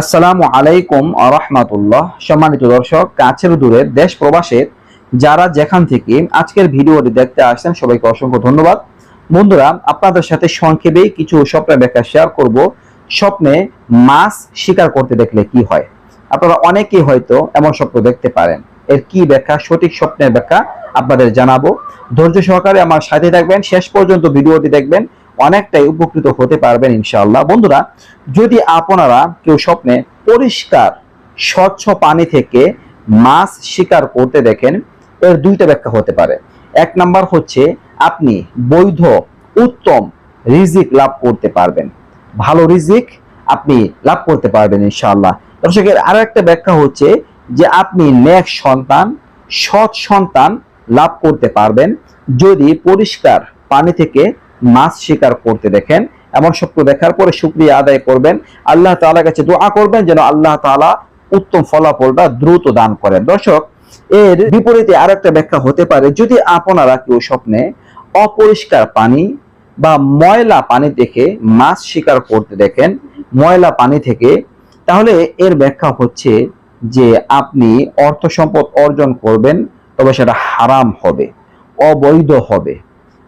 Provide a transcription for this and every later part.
আসসালামু আলাইকুম আরহামাতুল্লাহ সম্মানিত দর্শক, কাছের দূরের দেশ প্রবাসের যারা যেখান থেকে আজকের ভিডিওটি দেখতে আসছেন, সবাইকে অসংখ্য ধন্যবাদ। বন্ধুরা, আপনাদের সাথে সংক্ষেপে কিছু স্বপ্নের ব্যাখ্যা শেয়ার করব। স্বপ্নে মাছ শিকার করতে দেখলে কি হয়? আপনারা অনেকেই হয়তো এমন স্বপ্ন দেখতে পারেন। এর কি ব্যাখ্যা? সঠিক স্বপ্নের ব্যাখ্যা আপনাদের জানাব। ধৈর্য সহকারে আমার সাথে থাকবেন। শেষ পর্যন্ত ভিডিওটি দেখবেন। অনেকটাই উপকৃত হতে পারবেন ইনশাআল্লাহ। বন্ধুরা, যদি আপনারা কেউ স্বপ্নে পরিষ্কার, স্বচ্ছ পানি থেকে মাছ শিকার করতে দেখেন, এর দুইটা ব্যাখ্যা হতে পারে। এক নাম্বার হচ্ছে, আপনি বৈধ, উত্তম রিজিক লাভ করতে পারবেন। ভালো রিজিক আপনি লাভ করতে পারবেন ইনশাআল্লাহ। দর্শকের আরও একটা ব্যাখ্যা হচ্ছে যে আপনি নেক সন্তান, সৎ সন্তান লাভ করতে পারবেন যদি পরিষ্কার পানি থেকে মাছ শিকার করতে দেখেন। এমন স্বপ্ন দেখার পরে শুক্রিয়া আদায় করবেন। আল্লাহ তাআলার কাছে দোয়া করবেন যেন আল্লাহ তাআলা উত্তম ফলাফলটা দ্রুত দান করেন। দর্শক, এর বিপরীতে আরেকটা ব্যাখ্যা হতে পারে। যদি আপনারা কেউ স্বপ্নে অপরিষ্কার পানি বা ময়লা পানি থেকে মাছ শিকার করতে দেখেন, ময়লা পানি থেকে, তাহলে এর ব্যাখ্যা হচ্ছে যে আপনি অর্থ সম্পদ অর্জন করবেন, তবে সেটা হারাম হবে, অবৈধ হবে।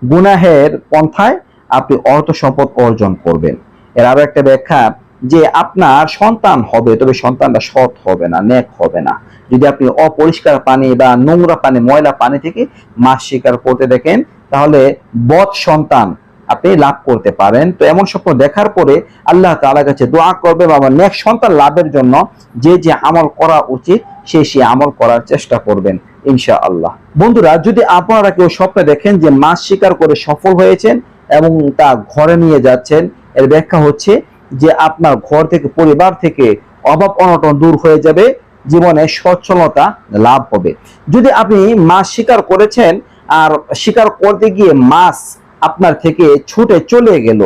গুনাহের পন্থায় আপনি অর্থ সম্পদ অর্জন করবেন। এর আরও একটা ব্যাখ্যা যে আপনার সন্তান হবে, তবে সন্তানটা সৎ হবে না, নেক হবে না। যদি আপনি অপরিষ্কার পানি বা নোংরা পানি, ময়লা পানি থেকে মাছ শিকার করতে দেখেন, তাহলে বদ সন্তান আপনি লাভ করতে পারেন। তো এমন স্বপ্ন দেখার পরে আল্লাহ তাআলার কাছে দোয়া করবে বা নেক সন্তান লাভের জন্য যে যে আমল করা উচিত, সে সে আমল করার চেষ্টা করবেন। ইনশা আল্লাহ বন্ধুরা, যদি আপনারা কেউ স্বপ্নে দেখেন যে মাছ শিকার করে সফল হয়েছেন এবং তা ঘরে নিয়ে যাচ্ছেন, এর ব্যাখ্যা হচ্ছে যে আপনার ঘর থেকে, পরিবার থেকে অভাব অনটন দূর হয়ে যাবে, জীবনে সচ্ছলতা লাভ হবে। যদি আপনি মাছ শিকার করেছেন আর শিকার করতে গিয়ে মাছ আপনার থেকে ছুটে চলে গেল,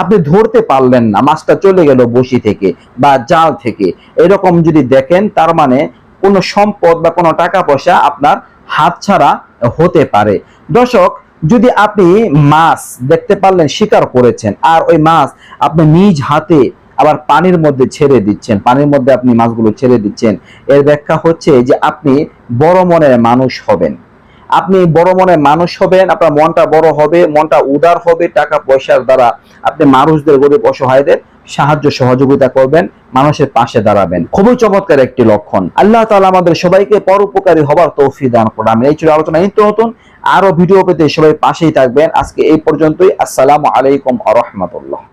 আপনি ধরতে পারলেন না, মাছটা চলে গেল বসি থেকে বা জাল থেকে। এরকম যদি দেখেন, তার মানে কোনো সম্পদ বা কোনো টাকা পয়সা আপনার হাত ছাড়া হতে পারে। দর্শক, যদি আপনি মাছ দেখতে পারলেন, শিকার করেছেন, আর ওই মাছ আপনি নিজ হাতে আবার পানির মধ্যে ছেড়ে দিচ্ছেন, পানির মধ্যে আপনি মাছগুলো ছেড়ে দিচ্ছেন, এর ব্যাখ্যা হচ্ছে যে আপনি বড় মনের মানুষ হবেন। আপনি বড় মনে মানুষ হবেন, আপনার মনটা বড় হবে, মনটা উদার হবে, টাকা পয়সার দ্বারা আপনি মানুষদের গরিব অসহায়দের সাহায্য সহযোগিতা করবেন, মানুষের পাশে দাঁড়াবেন। খুবই চমৎকার একটি লক্ষণ। আল্লাহ তাআলা আমাদের সবাইকে পরোপকারী হবার তৌফিক দান করুন। আমি এই ছিল আলোচনা। নিত্য নতুন আরও ভিডিও পেতে সবাই পাশেই থাকবেন। আজকে এই পর্যন্তই। আসসালামু আলাইকুম আ রহমতুল্লাহ।